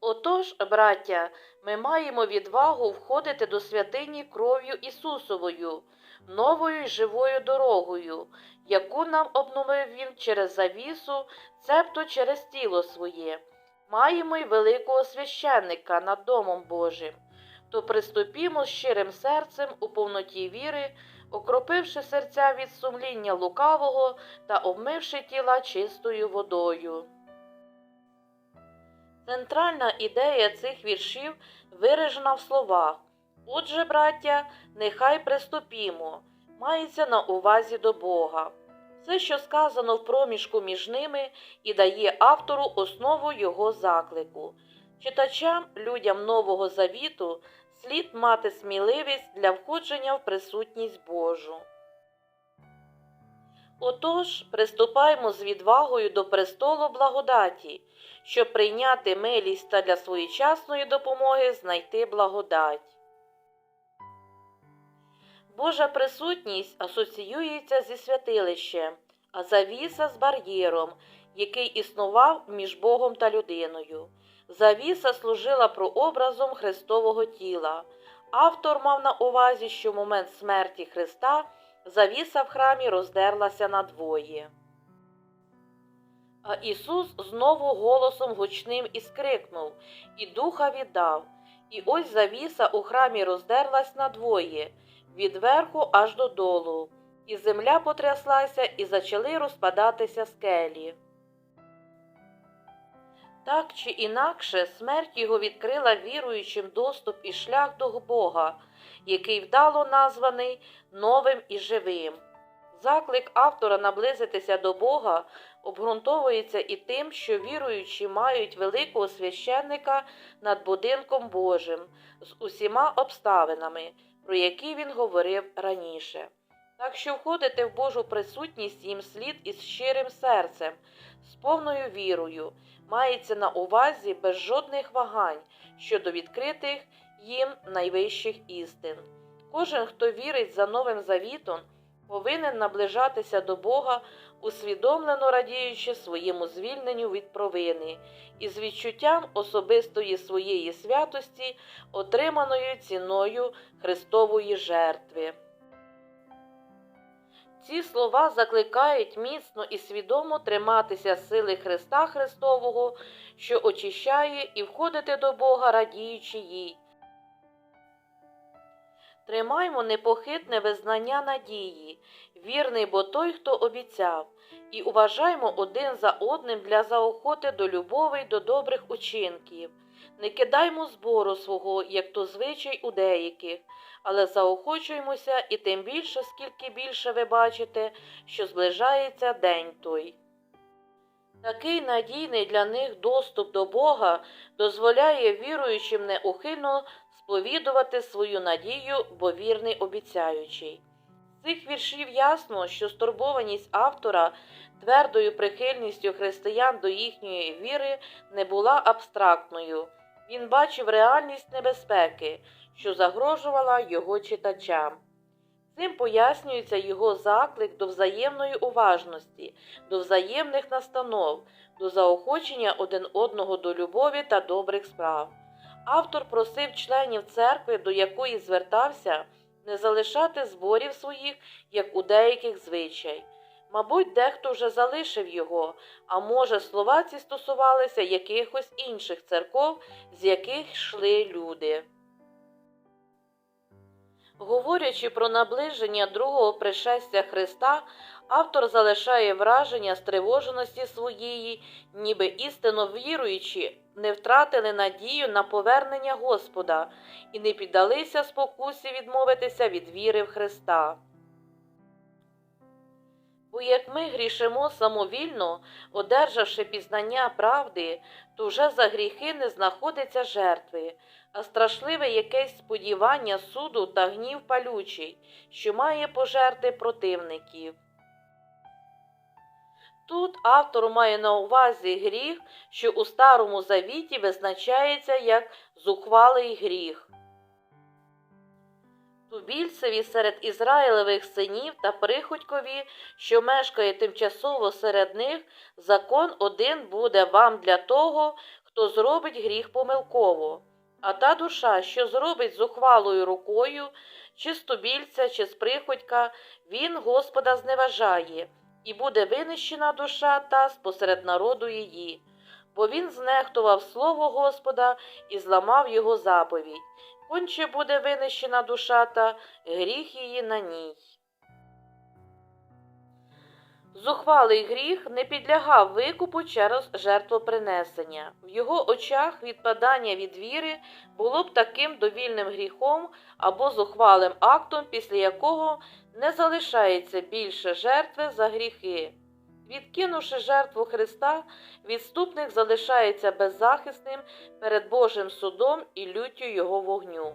Отож, браття, ми маємо відвагу входити до святині кров'ю Ісусовою, новою живою дорогою, яку нам обновив Він через завісу, цебто через тіло своє. Маємо й великого священника над Домом Божим. То приступімо щирим серцем у повноті віри, окропивши серця від сумління лукавого та обмивши тіла чистою водою. Центральна ідея цих віршів виражена в словах. Отже, браття, нехай приступімо, мається на увазі до Бога. Все, що сказано в проміжку між ними, і дає автору основу його заклику. Читачам, людям Нового Завіту, слід мати сміливість для входження в присутність Божу. Отож, приступаємо з відвагою до престолу благодаті, щоб прийняти милість та для своєчасної допомоги знайти благодать. Божа присутність асоціюється зі святилищем, а завіса з бар'єром, який існував між Богом та людиною. Завіса служила прообразом Христового тіла. Автор мав на увазі, що в момент смерті Христа завіса в храмі роздерлася надвоє. А Ісус знову голосом гучним іскрикнув, і духа віддав. І ось завіса у храмі роздерлась надвоє, від верху аж додолу, і земля потряслася, і зачали розпадатися скелі. Так чи інакше, смерть його відкрила віруючим доступ і шлях до Бога, який вдало названий новим і живим. Заклик автора наблизитися до Бога обґрунтовується і тим, що віруючі мають великого священника над будинком Божим з усіма обставинами, про які він говорив раніше. Так що входити в Божу присутність їм слід із щирим серцем, з повною вірою, мається на увазі без жодних вагань щодо відкритих їм найвищих істин. Кожен, хто вірить за Новим Завітом, повинен наближатися до Бога, усвідомлено радіючи своєму звільненню від провини і з відчуттям особистої своєї святості, отриманою ціною Христової жертви. Ці слова закликають міцно і свідомо триматися сили Христа Христового, що очищає, і входити до Бога, радіючи їй. Тримаймо непохитне визнання надії, вірний бо той, хто обіцяв, і уважаймо один за одним для заохоти до любові й до добрих учинків. Не кидаймо збору свого, як то звичай у деяких, але заохочуймося і тим більше, скільки більше ви бачите, що зближається день той. Такий надійний для них доступ до Бога дозволяє віруючим неухильно сповідувати свою надію, бо вірний обіцяючий. З цих віршів ясно, що стурбованість автора твердою прихильністю християн до їхньої віри не була абстрактною. Він бачив реальність небезпеки, що загрожувала його читачам. Цим пояснюється його заклик до взаємної уважності, до взаємних настанов, до заохочення один одного до любові та добрих справ. Автор просив членів церкви, до якої звертався, не залишати зборів своїх, як у деяких звичай. Мабуть, дехто вже залишив його, а може, слова ці стосувалися якихось інших церков, з яких йшли люди. Говорячи про наближення другого пришестя Христа, автор залишає враження стривоженості своєї, ніби істинно віруючи, не втратили надію на повернення Господа і не піддалися спокусі відмовитися від віри в Христа. Бо як ми грішимо самовільно, одержавши пізнання правди, то вже за гріхи не знаходиться жертви, а страшливе якесь сподівання суду та гнів палючий, що має пожерти противників. Тут автор має на увазі гріх, що у Старому Завіті визначається як зухвалий гріх. Тубільцеві серед Ізраїлевих синів та приходькові, що мешкає тимчасово серед них, закон один буде вам для того, хто зробить гріх помилково, а та душа, що зробить зухвалою рукою, чи з тубільця, чи з приходька, він Господа зневажає, і буде винищена душа та спосеред народу її, бо він знехтував слово Господа і зламав його заповідь. Конче буде винищена душа та гріх її на ній. Зухвалий гріх не підлягав викупу через жертвопринесення. В його очах відпадання від віри було б таким довільним гріхом або зухвалим актом, після якого не залишається більше жертви за гріхи. Відкинувши жертву Христа, відступник залишається беззахисним перед Божим судом і люттю Його вогню.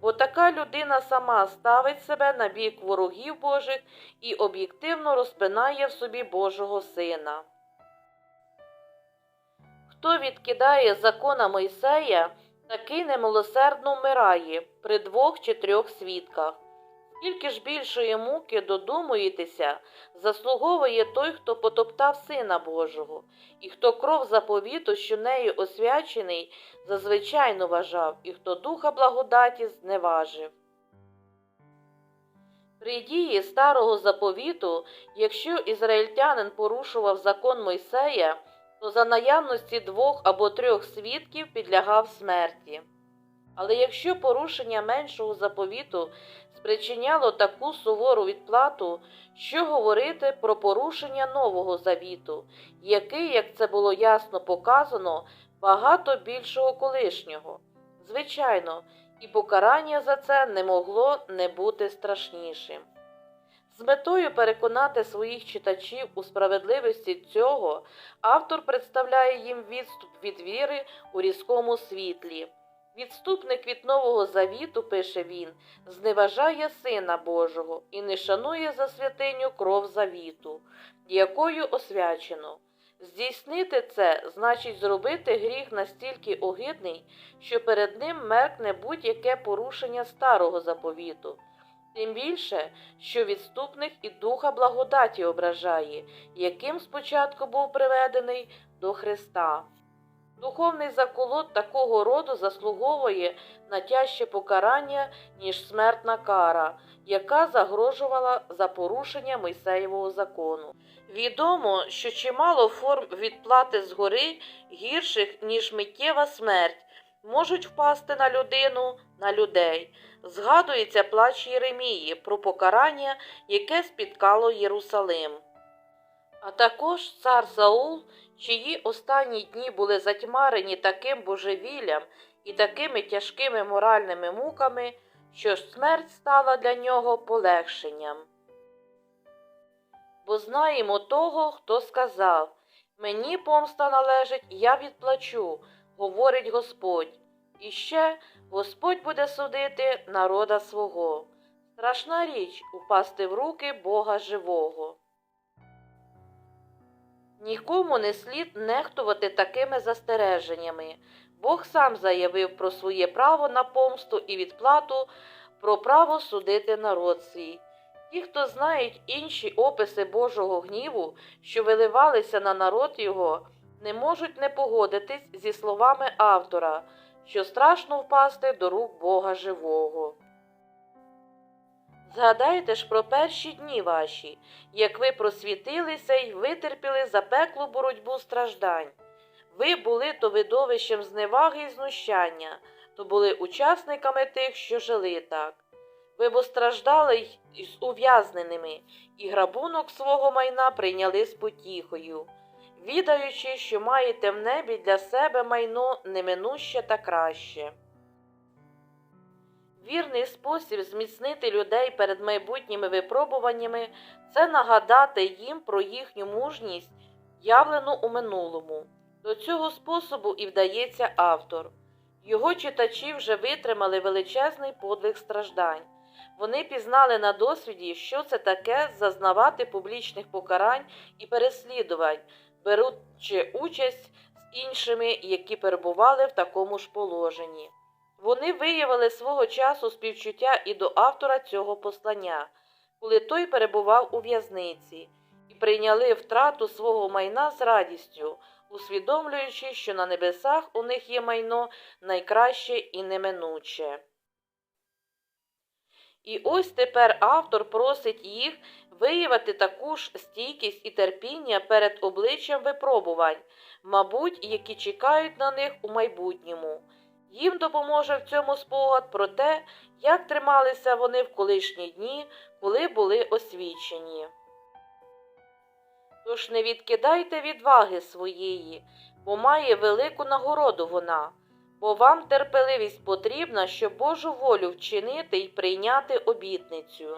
Бо така людина сама ставить себе на бік ворогів Божих і об'єктивно розпинає в собі Божого Сина. Хто відкидає закона Мойсея, такий немилосердно вмирає при двох чи трьох свідках. Скільки ж більшої муки додумуєтеся, заслуговує той, хто потоптав Сина Божого, і хто кров заповіту, що нею освячений, зазвичайно вважав, і хто духа благодаті зневажив. При дії старого заповіту, якщо ізраїльтянин порушував закон Мойсея, то за наявності двох або трьох свідків підлягав смерті. Але якщо порушення меншого заповіту спричиняло таку сувору відплату, що говорити про порушення нового завіту, який, як це було ясно показано, багато більшого колишнього. Звичайно, і покарання за це не могло не бути страшнішим. З метою переконати своїх читачів у справедливості цього, автор представляє їм відступ від віри у різкому світлі. Відступник від Нового Завіту, пише він, зневажає Сина Божого і не шанує за святиню кров завіту, якою освячено. Здійснити це значить зробити гріх настільки огидний, що перед ним меркне будь-яке порушення старого заповіту. Тим більше, що відступник і духа благодаті ображає, яким спочатку був приведений до Христа. Духовний заколот такого роду заслуговує на тяжче покарання, ніж смертна кара, яка загрожувала за порушення Мойсеєвого закону. Відомо, що чимало форм відплати згори гірших, ніж миттєва смерть, можуть впасти на людину, на людей. Згадується плач Єремії про покарання, яке спіткало Єрусалим. А також цар Саул, чиї останні дні були затьмарені таким божевіллям і такими тяжкими моральними муками, що смерть стала для нього полегшенням. Бо знаємо того, хто сказав Мені помста належить, я відплачу, говорить Господь. І ще Господь буде судити народа свого. Страшна річ упасти в руки Бога живого. Нікому не слід нехтувати такими застереженнями. Бог сам заявив про своє право на помсту і відплату, про право судити народ свій. Ті, хто знають інші описи Божого гніву, що виливалися на народ його, не можуть не погодитись зі словами автора, що страшно впасти до рук Бога живого. Згадайте ж про перші дні ваші, як ви просвітилися й витерпіли запеклу боротьбу страждань. Ви були то видовищем зневаги і знущання, то були учасниками тих, що жили так. Ви бо страждали й з ув'язненими, і грабунок свого майна прийняли з потіхою, відаючи, що маєте в небі для себе майно неминуще та краще. Вірний спосіб зміцнити людей перед майбутніми випробуваннями це нагадати їм про їхню мужність, явлену у минулому. До цього способу і вдається автор. Його читачі вже витримали величезний подвиг страждань. Вони пізнали на досвіді, що це таке зазнавати публічних покарань і переслідувань, беручи участь з іншими, які перебували в такому ж положенні. Вони виявили свого часу співчуття і до автора цього послання, коли той перебував у в'язниці, і прийняли втрату свого майна з радістю, усвідомлюючи, що на небесах у них є майно найкраще і неминуче. І ось тепер автор просить їх виявити таку ж стійкість і терпіння перед обличчям випробувань, мабуть, які чекають на них у майбутньому. Їм допоможе в цьому спогад про те, як трималися вони в колишні дні, коли були освічені. Тож не відкидайте відваги своєї, бо має велику нагороду вона, бо вам терпеливість потрібна, щоб Божу волю вчинити і прийняти обітницю.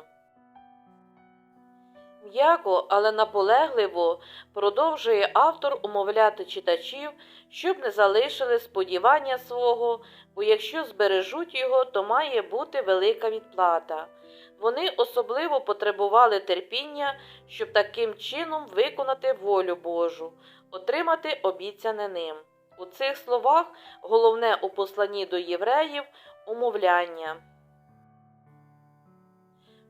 М'яко, але наполегливо продовжує автор умовляти читачів, щоб не залишили сподівання свого, бо якщо збережуть його, то має бути велика відплата. Вони особливо потребували терпіння, щоб таким чином виконати волю Божу, отримати обіцяне ним. У цих словах головне у посланні до євреїв умовляння.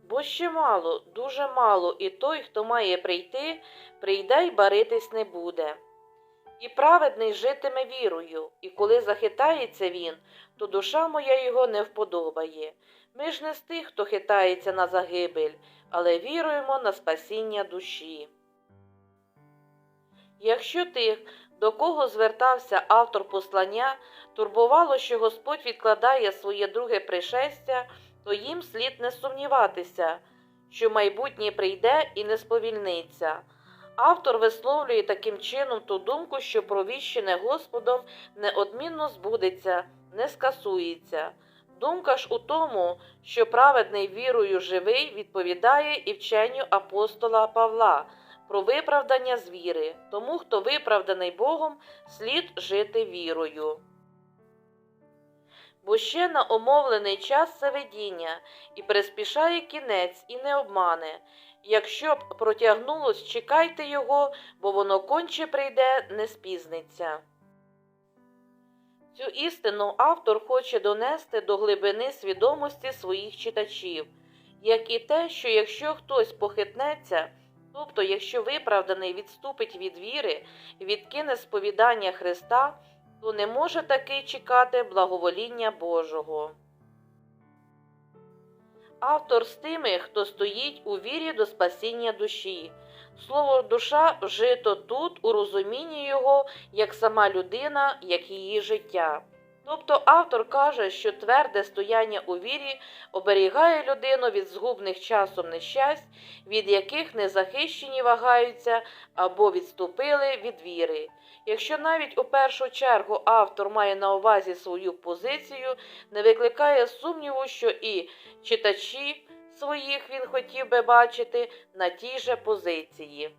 Бо ще мало, дуже мало, і той, хто має прийти, прийде й баритись не буде. І праведний житиме вірою, і коли захитається він, то душа моя його не вподобає. Ми ж не з тих, хто хитається на загибель, але віруємо на спасіння душі. Якщо тих, до кого звертався автор послання, турбувало, що Господь відкладає своє друге пришестя, то їм слід не сумніватися, що майбутнє прийде і не сповільниться. Автор висловлює таким чином ту думку, що провіщене Господом неодмінно збудеться, не скасується. Думка ж у тому, що праведний вірою живий відповідає і вченню апостола Павла про виправдання з віри, тому хто виправданий Богом, слід жити вірою. Бо ще на омовлений час це видіння, і приспішає кінець, і не обмане. Якщо б протягнулось, чекайте його, бо воно конче прийде, не спізниться. Цю істину автор хоче донести до глибини свідомості своїх читачів, як і те, що якщо хтось похитнеться, тобто якщо виправданий відступить від віри, відкине сповідання Христа, то не може таки чекати благовоління Божого. Автор з тими, хто стоїть у вірі до спасіння душі. Слово душа вжито тут у розумінні його як сама людина, як її життя. Тобто автор каже, що тверде стояння у вірі оберігає людину від згубних часом нещасть, від яких незахищені вагаються або відступили від віри. Якщо навіть у першу чергу автор має на увазі свою позицію, не викликає сумніву, що і читачі своїх він хотів би бачити на тій же позиції.